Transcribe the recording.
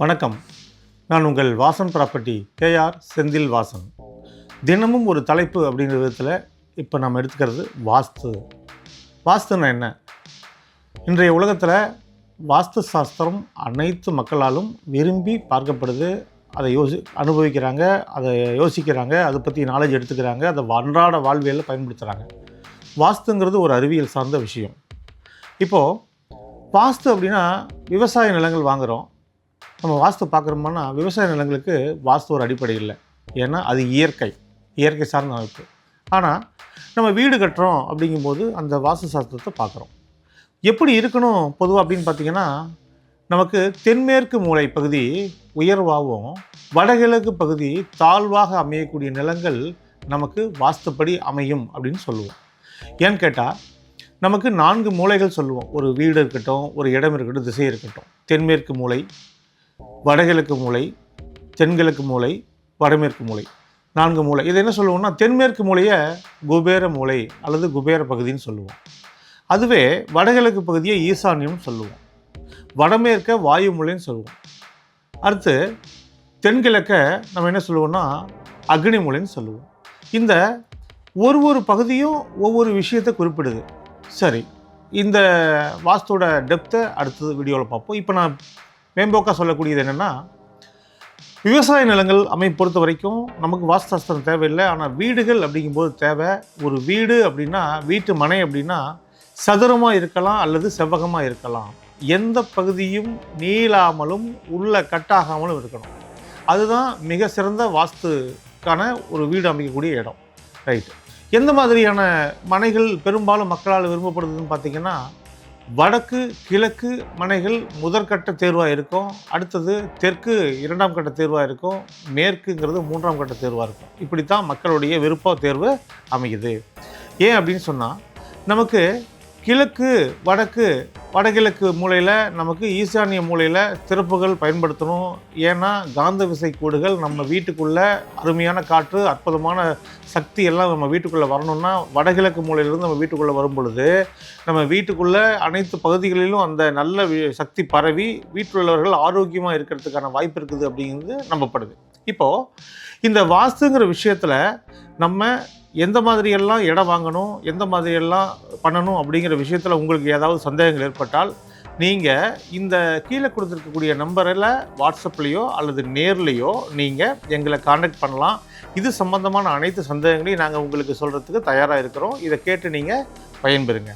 வணக்கம். நான் உங்கள் வாசன் ப்ராப்பர்ட்டி கேஆர் செந்தில் வாசன். தினமும் ஒரு தலைப்பு அப்படிங்கிற விதத்தில் இப்போ நம்ம எடுத்துக்கிறது வாஸ்து. வாஸ்துன்னா என்ன? இன்றைய உலகத்தில் வாஸ்து சாஸ்திரம் அனைத்து மக்களாலும் விரும்பி பார்க்கப்படுது. அதை யோசி அனுபவிக்கிறாங்க அதை யோசிக்கிறாங்க அதை பற்றி நாலேஜ் எடுத்துக்கிறாங்க அதை அன்றாட வாழ்வியலில் பயன்படுத்துகிறாங்க வாஸ்துங்கிறது ஒரு அறிவியல் சார்ந்த விஷயம். இப்போது வாஸ்து அப்படின்னா விவசாய நிலங்கள் வாங்குகிறோம் நம்ம வாஸ்து பார்க்குறோம்னா விவசாய நிலங்களுக்கு வாஸ்து ஒரு அடிப்படை இல்லை. ஏன்னா அது இயற்கை. இயற்கை சார்ந்த அமைப்பு. ஆனால் நம்ம வீடு கட்டுறோம் அப்படிங்கும்போது அந்த வாஸ்து சாஸ்திரத்தை பார்க்குறோம். எப்படி இருக்கணும் பொதுவாக அப்படின்னு பார்த்தீங்கன்னா நமக்கு தென்மேற்கு மூலை பகுதி உயர்வாகவும் வடகிழக்கு பகுதி தாழ்வாக அமையக்கூடிய நிலங்கள் நமக்கு வாஸ்துப்படி அமையும் அப்படின்னு சொல்லுவோம். ஏன்னு கேட்டால் நமக்கு நான்கு மூலைகள் சொல்லுவோம். ஒரு வீடு இருக்கட்டும் ஒரு இடம் இருக்கட்டும் திசை இருக்கட்டும். தென்மேற்கு மூலை வடகிழக்கு மூலை தென்கிழக்கு மூலை வடமேற்கு மூலை. நான்கு மூலை. இதை என்ன சொல்லுவோம்னா தென்மேற்கு மூலையை குபேர மூலை அல்லது குபேர பகுதின்னு சொல்லுவோம். அதுவே வடகிழக்கு பகுதியை ஈசான்யம்னு சொல்லுவோம். வடமேற்க வாயு மூலைன்னு சொல்லுவோம். அடுத்து தென்கிழக்க நம்ம என்ன சொல்லுவோம்னா அக்னி மூலைன்னு சொல்லுவோம். இந்த ஒரு ஒரு பகுதியும் ஒவ்வொரு விஷயத்தை குறிப்பிடுது. சரி இந்த வாஸ்துவோட டெப்த்தை அடுத்தது வீடியோவில் பார்ப்போம். இப்போ நான் மேம்போக்காக சொல்லக்கூடியது என்னென்னா விவசாய நிலங்கள் அமைப்பு பொறுத்த வரைக்கும் நமக்கு வாஸ்தாஸ்திரம் தேவையில்லை. ஆனால் வீடுகள் அப்படிங்கும்போது தேவை. ஒரு வீடு அப்படின்னா வீட்டு மனை அப்படின்னா சதுரமாக இருக்கலாம் அல்லது செவ்வகமாக இருக்கலாம். எந்த பகுதியும் நீளாமலும் உள்ள கட்டாகாமலும் இருக்கணும். அதுதான் மிக சிறந்த வாஸ்துக்கான ஒரு வீடு அமைக்கக்கூடிய இடம். ரைட்டு எந்த மாதிரியான மனைகள் பெரும்பாலும் மக்களால் விரும்பப்படுதுன்னு பார்த்தீங்கன்னா வடக்கு கிழக்கு மனைகள் முதற்கட்ட தேர்வாக இருக்கும். அடுத்தது தெற்கு இரண்டாம் கட்ட தேர்வாக இருக்கும். மேற்குங்கிறது மூன்றாம் கட்ட தேர்வாக இருக்கும். இப்படி தான் மக்களுடைய விருப்ப தேர்வு அமையுது. ஏன் அப்படின்னு சொன்னால் நமக்கு கிழக்கு வடக்கு வடகிழக்கு மூலையில் நமக்கு ஈசானிய மூலையில் திறப்புகள் பயன்படுத்தணும். ஏன்னா காந்த விசை கூடுகள் நம்ம வீட்டுக்குள்ளே அருமையான காற்று அற்புதமான சக்தி எல்லாம் நம்ம வீட்டுக்குள்ளே வரணும்னா வடகிழக்கு மூலையிலிருந்து நம்ம வீட்டுக்குள்ளே வரும் பொழுது நம்ம வீட்டுக்குள்ளே அனைத்து பகுதிகளிலும் அந்த நல்ல வி- சக்தி பரவி வீட்டில் உள்ளவர்கள் ஆரோக்கியமாக இருக்கிறதுக்கான வாய்ப்பு இருக்குது அப்படிங்கிறது நம்பப்படுது. இப்போது இந்த வாஸ்துங்கிற விஷயத்தில் நம்ம எந்த மாதிரியெல்லாம் இடம் வாங்கணும் எந்த மாதிரியெல்லாம் பண்ணணும் அப்படிங்கிற விஷயத்தில் உங்களுக்கு ஏதாவது சந்தேகங்கள் ஏற்பட்டால் நீங்கள் இந்த கீழே கொடுத்துருக்கக்கூடிய நம்பரில் வாட்ஸ்அப்லேயோ அல்லது நேர்லேயோ நீங்கள் எங்களை காண்டாக்ட் பண்ணலாம். இது சம்பந்தமான அனைத்து சந்தேகங்களையும் நாங்கள் உங்களுக்கு சொல்கிறதுக்கு தயாராக இருக்கிறோம். இதை கேட்டு நீங்கள் பயன்பெறுங்க.